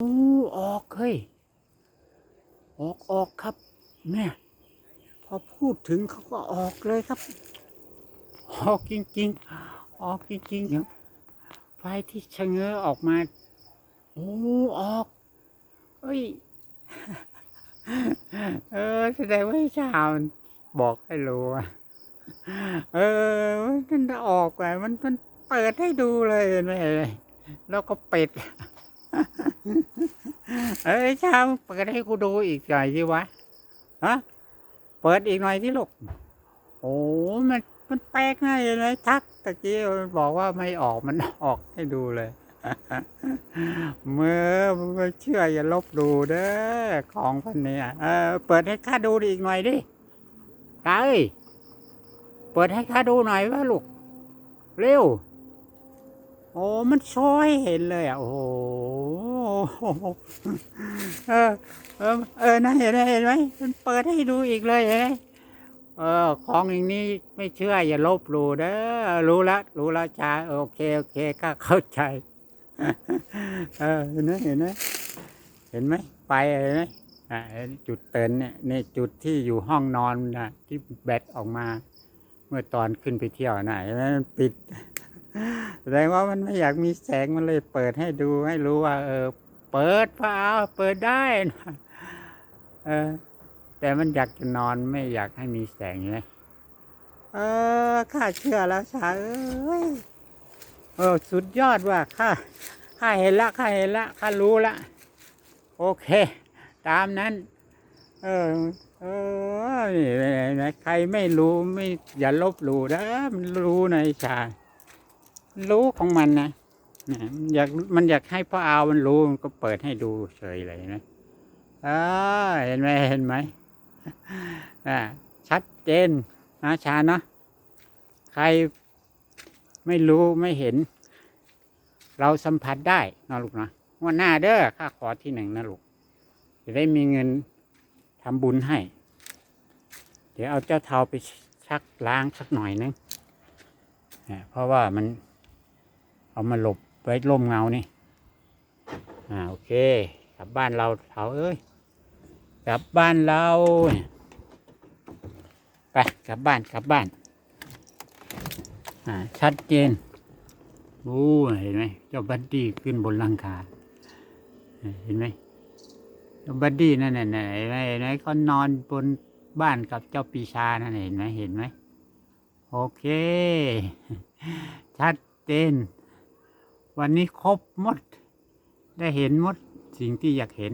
โอ้ออกเฮ้ย ออกออกครับ เนี่ยพอพูดถึงเขาก็ออกเลยครับ ออกจริง ๆ ออกจริงๆครับไฟที่ชะเง้อออกมาโอ้ออกเอ้ยเออแสดงว่าชาวมันบอกให้รู้อะเออมันจะออกไปมันมันเปิดให้ดูเลยเห็นไหมแล้วก็ปิด เอ้ยชาเปิดให้กูดูอีกหน่อยสิวะฮะเปิดอีกหน่อยสิลูกโอ้มันมันแปลกง่ายเลยทักตะกี้มันบอกว่าไม่ออกมันออกให้ดูเลยเมื่อไม่เชื่ออย่าลบดูเด้อของพันเนี้ยเออเปิดให้ข้าดูอีกหน่อยดิตาเอ้ยเปิดให้ข้าดูหน่อยวะลูก เร็ว โอ้มันซอยเห็นเลยอะโอ้ เออ เออเออนะเห็นไหมเห็นไหมมันเปิดให้ดูอีกเลยเห็นไหมเออ ของอย่างนี้ไม่เชื่อ อย่าลบหลู่เด้อรู้ละรู้ละจ้าโอเคโอเคข้าเข้าใจเออเห็นไหมเห็นไหมเห็นไหมไปเห็นไหมอ่าจุดเตือนเนี่ยนี่จุดที่อยู่ห้องนอนนะที่แบตออกมา เมื่อตอนขึ้นไปเที่ยวนะเห็นไหมมันปิดแสดงว่ามันไม่อยากมีแสงมันเลยเปิดให้ดูให้รู้ว่า เออ เปิดเปล่าเปิดได้นะเออ แต่มันอยากจะนอนไม่อยากให้มีแสงใช่ไหมเออข้าเชื่อแล้วชาเอ้ยเออสุดยอดว่าข้าข้าเห็นละข้าเห็นละข้ารู้ละ โอเค ตามนั้น เออ เออนี่นะใครไม่รู้ไม่อย่าลบหลู่นะมันรู้ในะไอ้ชา รู้ของมันนะ นะมันอยากมันอยากให้พ่อเอามันรู้มันก็เปิดให้ดูเฉยเลยนะอ่าเห็นไหมเห็นไหมอ่าชัดเจนนะชาเนาะใครไม่รู้ไม่เห็น เราสัมผัสได้นะลูกนะวันหน้าเด้อข้าขอที่หนึ่งนะลูกจะได้มีเงินทำบุญให้ เดี๋ยวเอาเจ้าเทาไปชักล้างสักหน่อยนึงเพราะว่ามันเอามาหลบ ไว้ร่มเงานี่ อ่าโอเค กลับบ้านเราเถาเอ้ย กลับบ้านเราไปกลับบ้านกลับบ้าน อ่าชัดเจนโอ้เห็นไหมเจ้าบัดดี้ขึ้นบนหลังคาเห็นไหมเจ้าบัดดี้นั่นน่ะเห็นไหมเห็นไหมเขานอนบนบ้านกับเจ้าปีชานั่นน่ะเห็นไหมเห็นไหมโอเค ชัดเจน วันนี้ครบหมด ได้เห็นหมดสิ่งที่อยากเห็น